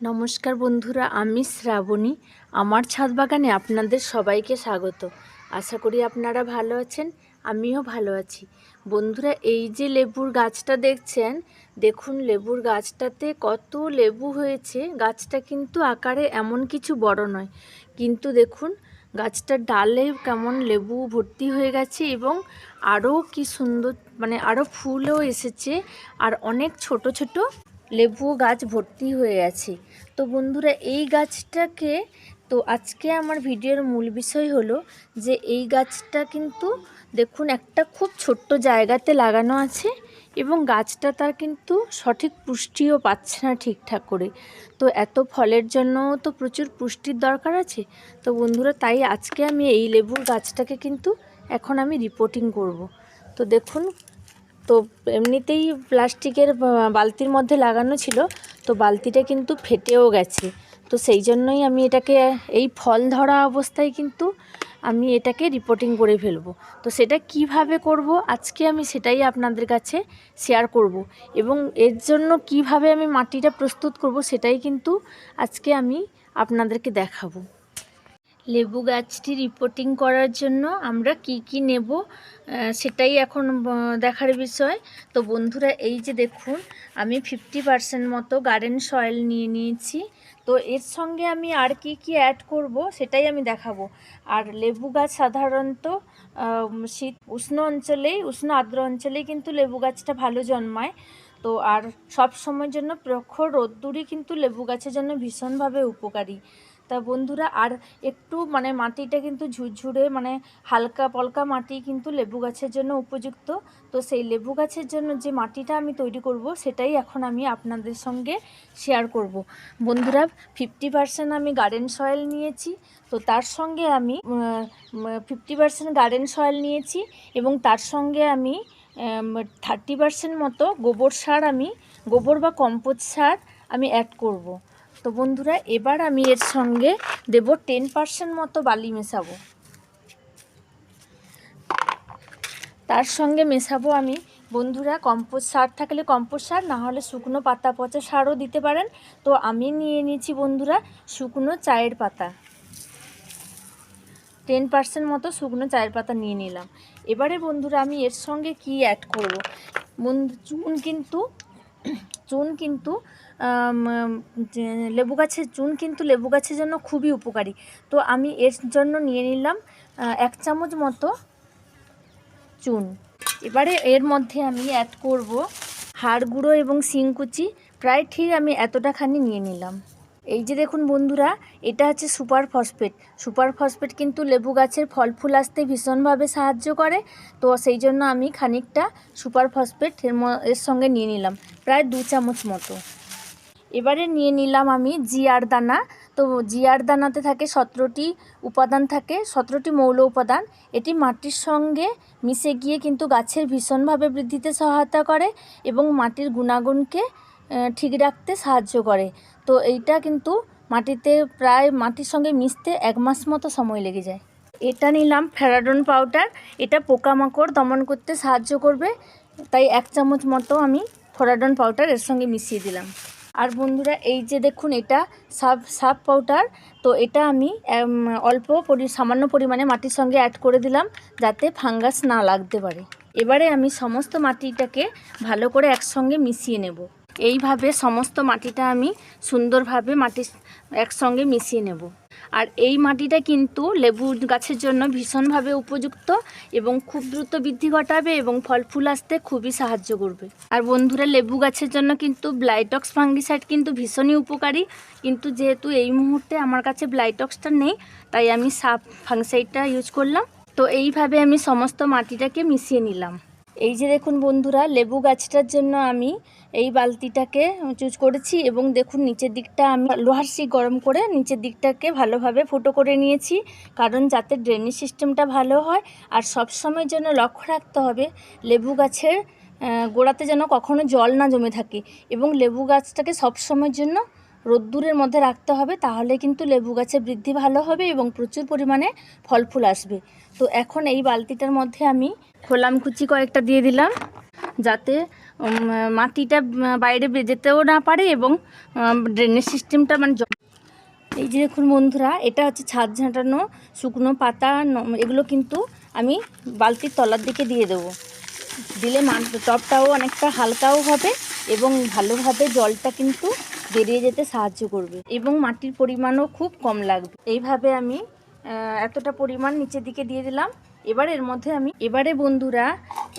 নমস্কার বন্ধুরা, আমি শ্রাবণী। আমার ছাদ বাগানে আপনাদের সবাইকে স্বাগত। আশা করি আপনারা ভালো আছেন, আমিও ভালো আছি। বন্ধুরা, এই যে লেবুর গাছটা দেখছেন, দেখুন লেবুর গাছটাতে কত লেবু হয়েছে। গাছটা কিন্তু আকারে এমন কিছু বড় নয়। কিন্তু দেখুন, গাছটার ডালে কেমন লেবু ভর্তি হয়ে গেছে এবং আরও কি সুন্দর মানে আরও ফুলও এসেছে। আর অনেক ছোট ছোট লেবু গাছ ভর্তি হয়ে আছে তো বন্ধুরা, এই গাছটাকে, তো আজকে আমার ভিডিওর মূল বিষয় হলো যে এই গাছটা কিন্তু দেখুন একটা খুব ছোট্ট জায়গাতে লাগানো আছে এবং গাছটা তার কিন্তু সঠিক পুষ্টিও পাচ্ছে না ঠিকঠাক করে। তো এত ফলের জন্য তো প্রচুর পুষ্টির দরকার আছে। তো বন্ধুরা, তাই আজকে আমি এই লেবুর গাছটাকে কিন্তু এখন আমি রিপোর্টিং করব। তো দেখুন, তো এমনিতেই প্লাস্টিকের বালতির মধ্যে লাগানো ছিল তো বালতিটা কিন্তু ফেটেও গেছে। তো সেই জন্যই আমি এটাকে, এই ফল ধরা অবস্থায় কিন্তু আমি এটাকে রিপোর্টিং করে ফেলব। তো সেটা কীভাবে করব? আজকে আমি সেটাই আপনাদের কাছে শেয়ার করব। এবং এর জন্য কীভাবে আমি মাটিটা প্রস্তুত করব সেটাই কিন্তু আজকে আমি আপনাদেরকে দেখাবো। লেবু গাছটি রিপোর্টিং করার জন্য আমরা কি কি নেব সেটাই এখন দেখার বিষয়। তো বন্ধুরা, এই যে দেখুন, আমি ফিফটি পার্সেন্ট মতো গার্ডেন সয়েল নিয়ে নিয়েছি। তো এর সঙ্গে আমি আর কি কি অ্যাড করব, সেটাই আমি দেখাবো। আর লেবু গাছ সাধারণত শীত, উষ্ণ অঞ্চলেই, উষ্ণ আর্দ্র অঞ্চলেই কিন্তু লেবু গাছটা ভালো জন্মায়। তো আর সব সময়ের জন্য প্রখর রোদ্দুরই কিন্তু লেবু গাছের জন্য ভীষণভাবে উপকারী। তা বন্ধুরা, আর একটু মানে মাটিটা কিন্তু ঝুরঝুরে মানে হালকা পলকা মাটি কিন্তু লেবু গাছের জন্য উপযুক্ত। তো সেই লেবু গাছের জন্য যে মাটিটা আমি তৈরি করব, সেটাই এখন আমি আপনাদের সঙ্গে শেয়ার করব। বন্ধুরা ফিফটি পার্সেন্ট আমি গার্ডেন সয়েল নিয়েছি, তো তার সঙ্গে আমি ফিফটি পার্সেন্ট গার্ডেন সয়েল নিয়েছি এবং তার সঙ্গে আমি থার্টি পার্সেন্ট মতো গোবর সার আমি, গোবর বা কম্পোস্ট সার আমি অ্যাড করব। তো বন্ধুরা, এবার আমি এর সঙ্গে দেব টেন পার্সেন্ট মতো বালি মেশাবো। তার সঙ্গে মেশাবো আমি, বন্ধুরা কম্পোস্ট সার থাকলে কম্পোস্ট সার না হলে শুকনো পাতা পচা সারও দিতে পারেন। তো আমি নিয়ে নিয়েছি বন্ধুরা, শুকনো চায়ের পাতা। টেন পার্সেন্ট মতো শুকনো চায়ের পাতা নিয়ে নিলাম। এবারে বন্ধুরা, আমি এর সঙ্গে কি অ্যাড করব? বন্ধু, চুন কিন্তু চুন কিন্তু লেবু গাছের চুন কিন্তু লেবু গাছের জন্য খুবই উপকারী। তো আমি এর জন্য নিয়ে নিলাম এক চামচ মতো চুন। এবারে এর মধ্যে আমি অ্যাড করব হাড় গুঁড়ো এবং শিংকুচি। প্রায় ঠিক আমি এতটাখানি নিয়ে নিলাম। এই যে দেখুন বন্ধুরা, এটা হচ্ছে সুপার ফসফেট। সুপার ফসফেট কিন্তু লেবু গাছের ফল ফুল আসতে ভীষণভাবে সাহায্য করে। তো সেই জন্য আমি খানিকটা সুপার ফসফেট এর সঙ্গে নিয়ে নিলাম, প্রায় দু চামচ মতো। এবারে নিয়ে নিলাম আমি জিয়ার দানা। তো জিয়ার দানাতে থাকে সতেরোটি উপাদান থাকে, সতেরোটি মৌল উপাদান। এটি মাটির সঙ্গে মিশে গিয়ে কিন্তু গাছের ভীষণভাবে বৃদ্ধিতে সহায়তা করে এবং মাটির গুণাগুণকে ঠিক রাখতে সাহায্য করে। তো এইটা কিন্তু মাটিতে প্রায় মাটির সঙ্গে মিশতে এক মাস মতো সময় লেগে যায়। এটা নিলাম ফেরাডন পাউডার। এটা পোকামাকড় দমন করতে সাহায্য করবে। তাই এক চামচ মতো আমি ফেরাডন পাউডার এর সঙ্গে মিশিয়ে দিলাম। আর বন্ধুরা, এই যে দেখুন, এটা সাব সাব পাউডার। তো এটা আমি অল্প পরি, সামান্য পরিমাণে মাটির সঙ্গে অ্যাড করে দিলাম যাতে ফাঙ্গাস না লাগতে পারে। এবারে আমি সমস্ত মাটিটাকে ভালো করে একসঙ্গে মিশিয়ে নেব। এইভাবে সমস্ত মাটিটা আমি সুন্দরভাবে মাটি একসঙ্গে মিশিয়ে নেব। আর এই মাটিটা কিন্তু লেবু গাছের জন্য ভীষণভাবে উপযুক্ত এবং খুব দ্রুত বৃদ্ধি ঘটাবে এবং ফল ফুল আসতে খুবই সাহায্য করবে। আর বন্ধুরা, লেবু গাছের জন্য কিন্তু ব্লাইটক্স ফাঙ্গিসাইড কিন্তু ভীষণই উপকারী। কিন্তু যেহেতু এই মুহূর্তে আমার কাছে ব্লাইটক্সটা নেই, তাই আমি সাপ ফাঙ্গিসাইডটা ইউজ করলাম। তো এইভাবে আমি সমস্ত মাটিটাকে মিশিয়ে নিলাম। এই যে দেখুন বন্ধুরা, লেবু গাছটার জন্য আমি এই বালতিটাকে চুজ করেছি এবং দেখুন নিচের দিকটা আমি লোহার শিক গরম করে নিচের দিকটাকে ভালোভাবে ফুটো করে নিয়েছি, কারণ যাতে ড্রেনেজ সিস্টেমটা ভালো হয়। আর সব সময়ের জন্য লক্ষ্য রাখতে হবে, লেবু গাছের গোড়াতে যেন কখনো জল না জমে থাকে এবং লেবু গাছটাকে সব সময়ের জন্য রোদ্দুরের মধ্যে রাখতে হবে, তাহলে কিন্তু লেবু গাছের বৃদ্ধি ভালো হবে এবং প্রচুর পরিমাণে ফল ফুল আসবে। তো এখন এই বালতিটার মধ্যে আমি খোলাম কুচি কয়েকটা দিয়ে দিলাম, যাতে মাটিটা বাইরে যেতেও না পারে এবং ড্রেনেজ সিস্টেমটা মানে এই যে দেখুন বন্ধুরা, এটা হচ্ছে ছাদ ঝাঁটানো শুকনো পাতা এগুলো কিন্তু আমি বালতির তলার দিকে দিয়ে দেবো। দিলে টপটাও অনেকটা হালকাও হবে এবং ভালোভাবে জলটা কিন্তু বেরিয়ে যেতে সাহায্য করবে এবং মাটির পরিমাণও খুব কম লাগবে। এইভাবে আমি এতটা পরিমাণ নিচের দিকে দিয়ে দিলাম। এবার এর মধ্যে আমি, এবারে বন্ধুরা,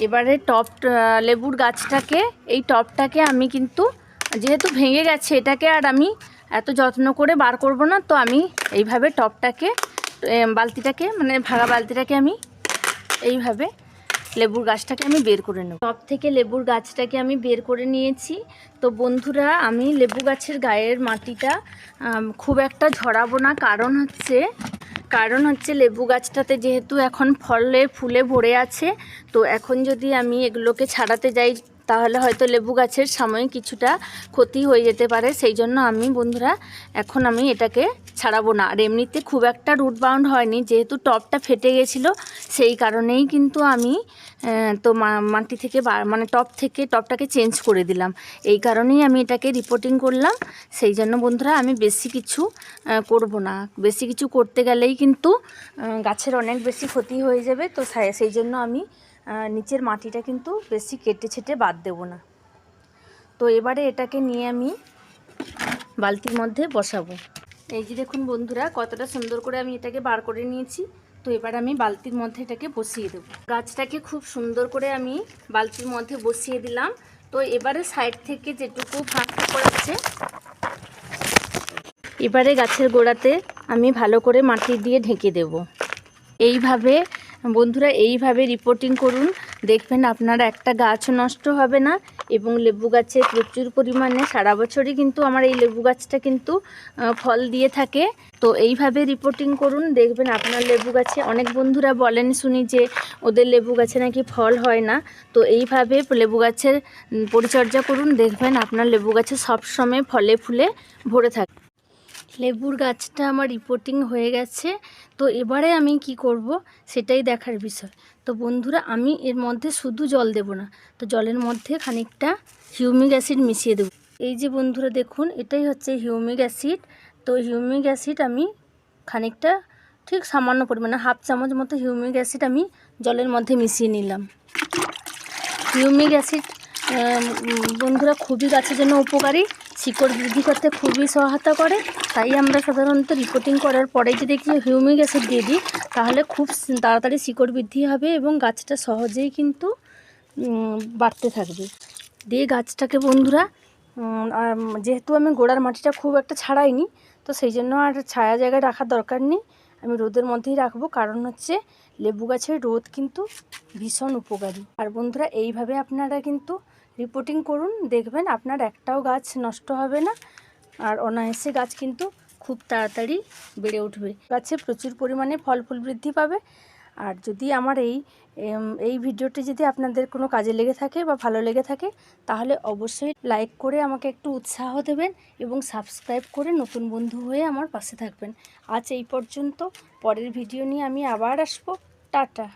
এবারে টপ লেবুর গাছটাকে, এই টপটাকে আমি কিন্তু, যেহেতু ভেঙে গেছে এটাকে আর আমি এত যত্ন করে বার করব না, তো আমি এইভাবে টপটাকে বালতিটাকে মানে ভাঙা বালতিটাকে আমি এইভাবে লেবুর গাছটাকে আমি বের করে নেব। টপ থেকে লেবুর গাছটাকে আমি বের করে নিয়েছি। তো বন্ধুরা, আমি লেবু গাছের গায়ের মাটিটা খুব একটা ঝরাবো না। কারণ হচ্ছে কারণ হচ্ছে লেবু গাছটাতে যেহেতু এখন ফলে, ফুলে ভরে আছে, তো এখন যদি আমি এগুলোকে ছাড়াতে যাই তাহলে হয়তো লেবু গাছের সাময়িক কিছুটা ক্ষতি হয়ে যেতে পারে। সেই জন্য আমি, বন্ধুরা, এখন আমি এটাকে ছাড়াবো না। আর এমনিতে খুব একটা রুট বাউন্ড হয়নি, যেহেতু টপটা ফেটে গেছিল, সেই কারণেই কিন্তু আমি তো মাটি থেকে মানে টপ থেকে টপটাকে চেঞ্জ করে দিলাম। এই কারণেই আমি এটাকে রিপোর্টিং করলাম। সেই জন্য, বন্ধুরা, আমি বেশি কিছু করব না। বেশি কিছু করতে গেলেই কিন্তু গাছের অনেক বেশি ক্ষতি হয়ে যাবে। তো সেই জন্য আমি নিচের মাটিটা কিন্তু বেশি কেটে ছেটে বাদ দেবো না। তো এবারে এটাকে নিয়ে আমি বালতির মধ্যে বসাবো। এই যে দেখুন বন্ধুরা, কতটা সুন্দর করে আমি এটাকে বার করে নিয়েছি। তো এবার আমি বালতির মধ্যে এটাকে বসিয়ে দেবো। গাছটাকে খুব সুন্দর করে আমি বালতির মধ্যে বসিয়ে দিলাম। তো এবারে সাইড থেকে যেটুকু ফাঁকটা পড়েছে, এবারে গাছের গোড়াতে আমি ভালো করে মাটি দিয়ে ঢেকে দেব। এইভাবে বন্ধুরা, এইভাবে রিপোর্টিং করুন। দেখবেন আপনার একটা গাছও নষ্ট হবে না এবং লেবু গাছে প্রচুর পরিমাণে, সারা বছরই কিন্তু আমার এই লেবু গাছটা কিন্তু ফল দিয়ে থাকে। তো এইভাবে রিপোর্টিং করুন, দেখবেন আপনার লেবু গাছে অনেক বন্ধুরা বলেন শুনি যে, ওদের লেবু গাছে নাকি ফল হয় না। তো এইভাবে লেবু গাছের পরিচর্যা করুন, দেখবেন আপনার লেবু গাছে সবসময় ফলে ফুলে ভরে থাকে। লেবুর গাছটা আমার রিপোর্টিং হয়ে গেছে। তো এবারে আমি কি করব সেটাই দেখার বিষয়। তো বন্ধুরা, আমি এর মধ্যে শুধু জল দেব না, তো জলের মধ্যে খানিকটা হিউমিক অ্যাসিড মিশিয়ে দেবো। এই যে বন্ধুরা, দেখুন, এটাই হচ্ছে হিউমিক অ্যাসিড। তো হিউমিক অ্যাসিড আমি খানিকটা ঠিক সামান্য পরিমাণে, হাফ চামচ মতো হিউমিক অ্যাসিড আমি জলের মধ্যে মিশিয়ে নিলাম। হিউমিক অ্যাসিড বন্ধুরা, খুবই গাছের জন্য উপকারী। শিকড় বৃদ্ধি করতে খুবই সহায়তা করে। তাই আমরা সাধারণত রিপোর্টিং করার পরে যদি একটু হিউমিক অ্যাসিড দিয়ে দিই, তাহলে খুব তাড়াতাড়ি শিকড় বৃদ্ধি হবে এবং গাছটা সহজেই কিন্তু বাড়তে থাকবে। দিয়ে গাছটাকে বন্ধুরা যেহেতু আমি গোড়ার মাটিটা খুব একটা ছাড়াইনি, তো সেই জন্য আর ছায়া জায়গায় রাখার দরকার নেই। আমি রোদের মধ্যেই রাখব, কারণ হচ্ছে লেবু গাছের রোদ কিন্তু ভীষণ উপকারী। আর বন্ধুরা, এইভাবে আপনারা কিন্তু রিপোর্টিং করুন, দেখবেন আপনার একটাও গাছ নষ্ট হবে না, আর অনায়াসে গাছ কিন্তু খুব তাড়াতাড়ি বেড়ে উঠবে। গাছে প্রচুর পরিমাণে ফল ফুল বৃদ্ধি পাবে। আর যদি আমার এই এই ভিডিওটি যদি আপনাদের কোনো কাজে লেগে থাকে বা ভালো লেগে থাকে, তাহলে অবশ্যই লাইক করে আমাকে একটু উৎসাহ দেবেন এবং সাবস্ক্রাইব করে নতুন বন্ধু হয়ে আমার পাশে থাকবেন। আজ এই পর্যন্ত, পরের ভিডিও নিয়ে আমি আবার আসব। টাটা।